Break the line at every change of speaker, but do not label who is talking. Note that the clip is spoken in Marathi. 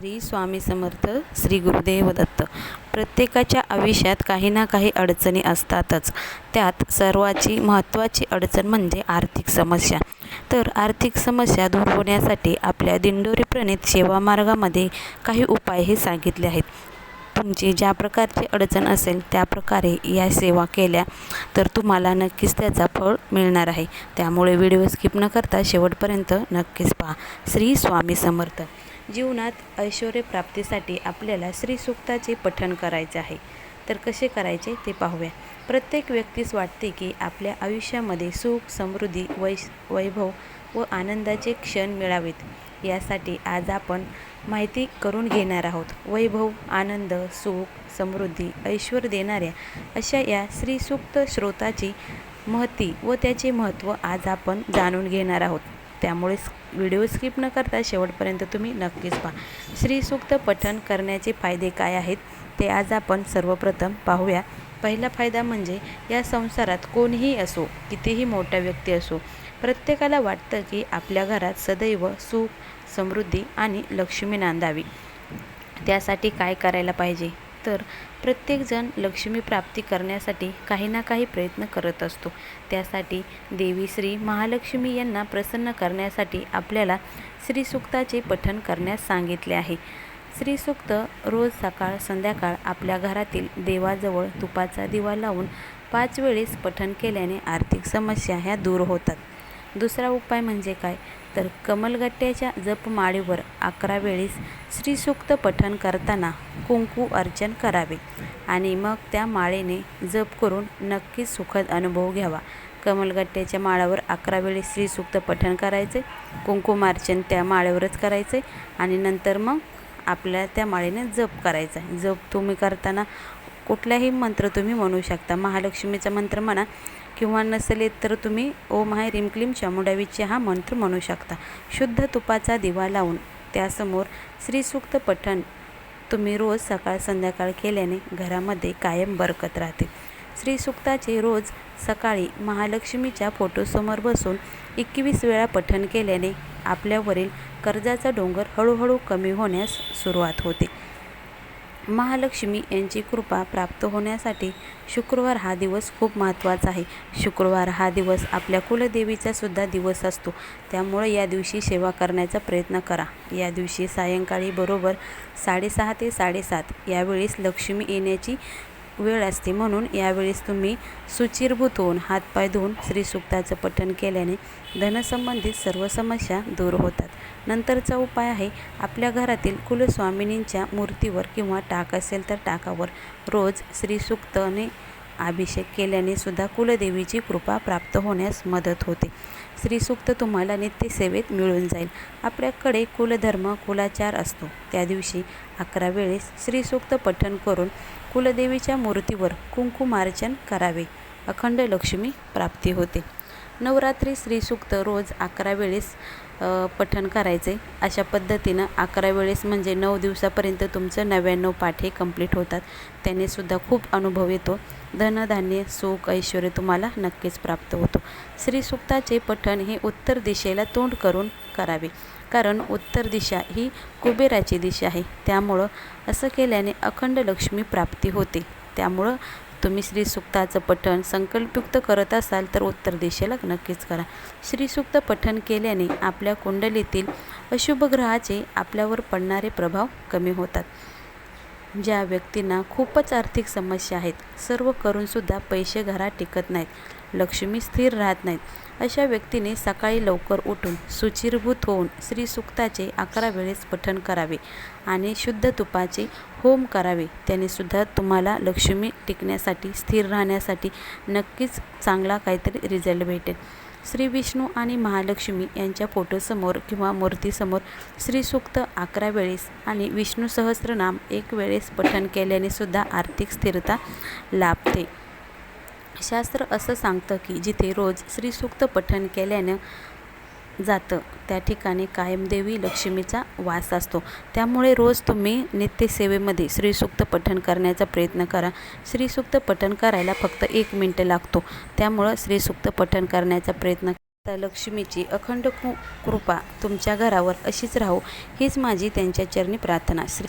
श्री स्वामी समर्थ श्री गुरुदेव दत्त. प्रत्येकाच्या आयुष्यात काही ना काही अडचणी असतातच. त्यात सर्वाची महत्त्वाची अडचण म्हणजे आर्थिक समस्या. तर आर्थिक समस्या दूर होण्यासाठी आपल्या दिंडोरीप्रणित सेवामार्गामध्ये काही उपाय हे सांगितले आहेत. तुमची ज्या प्रकारची अडचण असेल त्या प्रकारे या सेवा केल्या तर तुम्हाला नक्कीच त्याचा फळ मिळणार आहे. त्यामुळे व्हिडिओ स्किप न करता शेवटपर्यंत नक्कीच पहा. श्री स्वामी समर्थ. जीवनात ऐश्वर प्राप्तीसाठी आपल्याला श्रीसूक्ताचे पठण करायचे आहे. तर कसे करायचे ते पाहूया. प्रत्येक व्यक्तीस वाटते की आपल्या आयुष्यामध्ये सुख समृद्धी वै वैभव व आनंदाचे क्षण मिळावेत. यासाठी आज आपण माहिती करून घेणार आहोत. वैभव आनंद सुख समृद्धी ऐश्वर देणाऱ्या अशा या श्रीसूक्त स्रोताची महती व त्याचे महत्त्व आज आपण जाणून घेणार आहोत. त्यामुळे व्हिडिओ स्किप न करता शेवटपर्यंत तुम्ही नक्कीच पहा. श्रीसूक्त पठण करण्याचे फायदे काय आहेत ते आज आपण सर्वप्रथम पाहूया. पहिला फायदा म्हणजे या संसारात कोणीही असो कितीही मोठा व्यक्ती असो प्रत्येकाला वाटतं की आपल्या घरात सदैव सुख समृद्धी आणि लक्ष्मी नांदावी. त्यासाठी काय करायला पाहिजे? तर प्रत्येकजण लक्ष्मी प्राप्ती करण्यासाठी काही ना काही प्रयत्न करत असतो. त्यासाठी देवी श्री महालक्ष्मी यांना प्रसन्न करण्यासाठी आपल्याला श्रीसूक्ताचे पठण करण्यास सांगितले आहे. श्रीसूक्त रोज सकाळ संध्याकाळ आपल्या घरातील देवाजवळ तुपाचा दिवा लावून पाच वेळेस पठण केल्याने आर्थिक समस्या ह्या दूर होतात. दुसरा उपाय म्हणजे काय? तर कमलगट्ट्याच्या जपमाळीवर अकरा वेळेस श्रीसूक्त पठण करताना कुंकू अर्चन करावे आणि मग त्या माळेने जप करून नक्कीच सुखद अनुभव घ्यावा. कमलगट्ट्याच्या माळावर अकरा वेळेस श्रीसूक्त पठण करायचे कुंकुमार्चन त्या माळेवरच करायचे आणि नंतर मग आपल्या त्या माळेने जप करायचा आहे. जप तुम्ही करताना कुठलाही मंत्र तुम्ही म्हणू शकता. महालक्ष्मीचा मंत्र म्हणा किंवा नसेल तर तुम्ही ओम हाय रिम क्लीम चामुंडावीचे हा मंत्र म्हणू शकता. शुद्ध तुपाचा दिवा लावून त्यासमोर श्रीसूक्त पठण तुम्ही रोज सकाळ संध्याकाळ केल्याने घरामध्ये कायम बरकत राहते. श्रीसूक्ताचे रोज सकाळी महालक्ष्मीच्या फोटोसमोर बसून एकवीस वेळा पठण केल्याने आपल्यावरील कर्जाचा डोंगर हळूहळू कमी होण्यास सुरुवात होते. महालक्ष्मी यांची कृपा प्राप्त होण्यासाठी शुक्रवार हा दिवस खूप महत्त्वाचा आहे. शुक्रवार हा दिवस आपल्या कुलदेवीचा सुद्धा दिवस असतो. त्यामुळे या दिवशी सेवा करण्याचा प्रयत्न करा. या दिवशी सायंकाळी बरोबर साडेसहा ते साडेसात यावेळेस लक्ष्मी येण्याची वेळ असते म्हणून यावेळेस तुम्ही सुचिरभूत होऊन हातपाय धुवून श्रीसूक्ताचं पठण केल्याने धनसंबंधित सर्व समस्या दूर होतात. नंतरचा उपाय आहे आपल्या घरातील कुलस्वामिनींच्या मूर्तीवर किंवा टाक असेल तर टाकावर रोज श्रीसूक्तने अभिषेक केल्याने सुद्धा कुलदेवीची कृपा प्राप्त होण्यास मदत होते. श्रीसूक्त तुम्हाला नित्यसेवेत मिळून जाईल. आपल्याकडे कुलधर्म कुलाचार असतो. त्या दिवशी अकरा वेळेस श्रीसूक्त पठण करून कुलदेवीच्या मूर्तीवर कुंकुमार्चन करावे. अखंड लक्ष्मी प्राप्ती होते. नवरात्री श्रीसूक्त रोज अकरा वेळेस पठण करायचे. अशा पद्धतीनं अकरा वेळेस म्हणजे नऊ दिवसापर्यंत तुमचं नव्याण्णव पाठ हे कंप्लीट होतात. त्याने सुद्धा खूप अनुभव येतो. धनधान्य सुख ऐश्वर तुम्हाला नक्कीच प्राप्त होतो. श्रीसूक्ताचे पठण हे उत्तर दिशेला तोंड करून करावे. कारण उत्तर दिशा ही कुबेराची दिशा आहे. त्यामुळं असं केल्याने अखंड लक्ष्मी प्राप्ती होते. त्यामुळं तुम्ही श्रीसूक्ताचं पठण संकल्पयुक्त करत असाल तर उत्तर दिशेला नक्कीच करा. श्रीसूक्त पठण केल्याने आपल्या कुंडलीतील अशुभ ग्रहाचे आपल्यावर पडणारे प्रभाव कमी होतात. ज्या व्यक्तींना खूपच आर्थिक समस्या आहेत सर्व करूनसुद्धा पैसे घरात टिकत नाहीत. लक्ष्मी स्थिर राहत नाहीत. अशा व्यक्तीने सकाळी लवकर उठून सुचिरभूत होऊन श्रीसूक्ताचे अकरा वेळेस पठण करावे आणि शुद्ध तुपाचे होम करावे. त्याने सुद्धा तुम्हाला लक्ष्मी टिकण्यासाठी स्थिर राहण्यासाठी नक्कीच चांगला काहीतरी रिझल्ट भेटेल. श्री विष्णू आणि महालक्ष्मी यांच्या फोटोसमोर किंवा मूर्तीसमोर श्रीसूक्त अकरा वेळेस आणि विष्णू सहस्रनाम एक वेळेस पठण केल्याने सुद्धा आर्थिक स्थिरता लाभते. शास्त्र असं सांगतं की जिथे रोज श्रीसूक्त पठण केल्यानं जातं त्या ठिकाणी कायमदेवी लक्ष्मीचा वास असतो. त्यामुळे रोज तुम्ही नित्यसेवेमध्ये श्रीसूक्त पठण करण्याचा प्रयत्न करा. श्रीसूक्त पठण करायला फक्त एक मिनटं लागतो. त्यामुळं श्रीसूक्त पठण करण्याचा प्रयत्न तर लक्ष्मीची अखंड कृ कृपा तुमच्या घरावर अशीच राहो. हीच माझी त्यांच्या चरणी प्रार्थना. श्री